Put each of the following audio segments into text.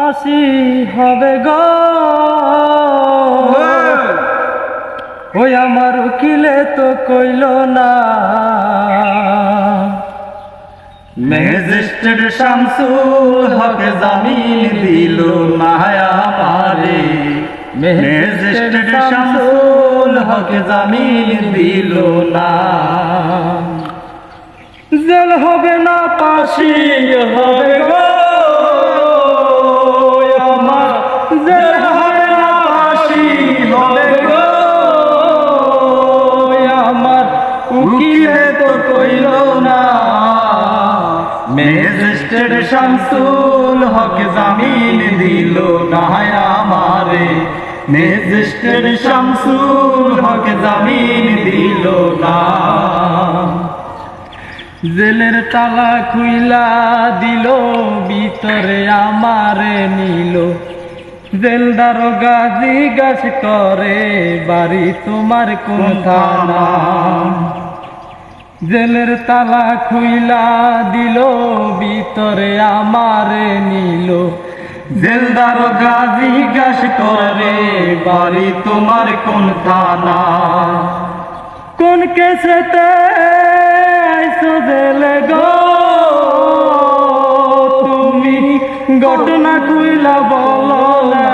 আসি হবে গো। ওই আমার উকিলে তো কইল না। ম্যাজিস্ট্রেট শামসুল হক জামিন দিল না আমারে। ম্যাজিস্ট্রেট শামসুল হক জামিন দিল না। জেল হবে না পাশি হবে ম্যাজিস্ট্রেট শামসুল হক জামিন দিল না আমারে। ম্যাজিস্ট্রেট শামসুল হক জামিন দিল না। জেলের তালা খুইলা দিল, ভিতরে আমারে নিল। জেলদার গাজি গাছ করে, বাড়ি তোমার কোন থানা জেলের তালা খুইলা দিল, ভিতরে আমারে নিল। জেলদার গাজী গাছ করে বাড়ি তোমার কোন থানা? কোন কেসেতে জেলে গো? তুমি ঘটনা খুইলা বলো না।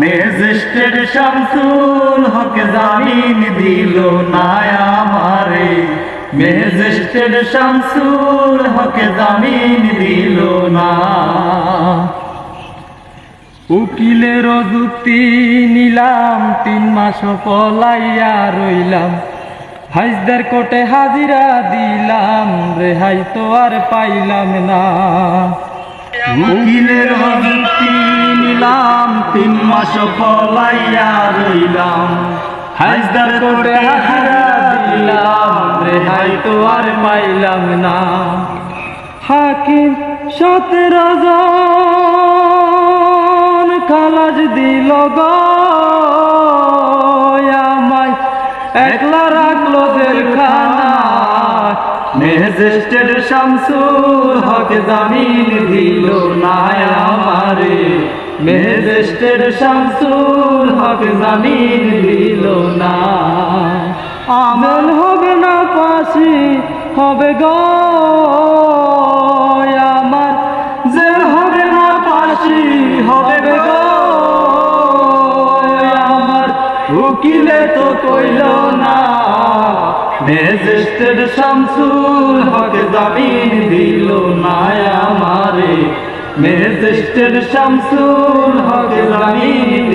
ম্যাজিস্ট্রেট শামসুল হক জামিন দিল না আমারে। ম্যাজিস্ট্রেট শামসুল হকে জামিন দিল না। উকিলের যুক্তি নিলাম, তিন মাস পলাইয়া রইলাম। হাইজদার কোটে হাজিরা দিলাম, রেহাই তো আর পাইলাম না। উকিলের যুক্তি নিলাম, তিন মাস পলাইয়া রইলাম। হাজদার কোটে হাজিরা তো আর পাইলাম না। হাকিম সতেরো জন খালাজ দিল আমায় একলা রাখল জেলখানা। ম্যাজিস্ট্রেট শামসুল হক জামিন দিল না আমারে। ম্যাজিস্ট্রেট শামসুল হক জামিন দিল না। পাশি হবে গো। আমার জেল হবে না পাশি হবে গো। আমার উকিলে তো কইল না ম্যাজিস্ট্রেট শামসুল হক জামিন দিল না আমারে। ম্যাজিস্ট্রেট শামসুল হক জামিন